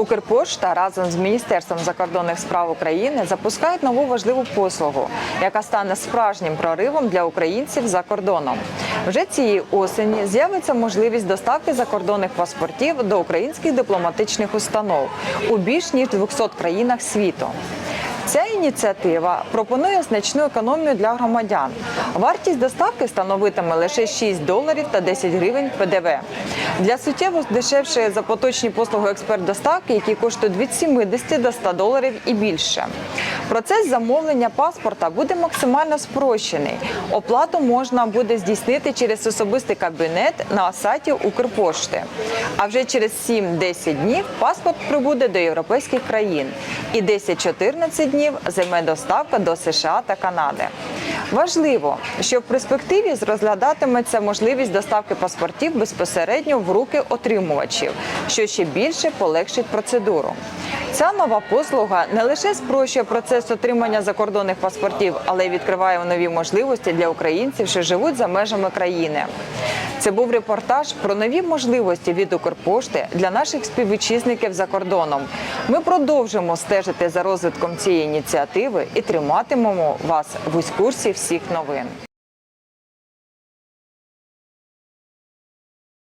Укрпошта разом з Міністерством закордонних справ України запускають нову важливу послугу, яка стане справжнім проривом для українців за кордоном. Вже цієї осені з'явиться можливість доставки закордонних паспортів до українських дипломатичних установ у більш ніж 200 країнах світу. Ця ініціатива пропонує значну економію для громадян. Вартість доставки становитиме лише 6 доларів та 10 гривень ПДВ. Для суттєво дешевшої за поточні послуги експерт доставки, які коштують від 70 до 100 доларів і більше. Процес замовлення паспорта буде максимально спрощений. Оплату можна буде здійснити через особистий кабінет на сайті Укрпошти. А вже через 7-10 днів паспорт прибуде до європейських країн і 10-14 днів займе доставка до США та Канади. Важливо, що в перспективі розглядатиметься можливість доставки паспортів безпосередньо в руки отримувачів, що ще більше полегшить процедуру. Ця нова послуга не лише спрощує процес отримання закордонних паспортів, але й відкриває нові можливості для українців, що живуть за межами країни. Це був репортаж про нові можливості від Укрпошти для наших співвітчизників за кордоном. Ми продовжимо стежити за розвитком цієї ініціативи і триматимемо вас в курсі всіх новин.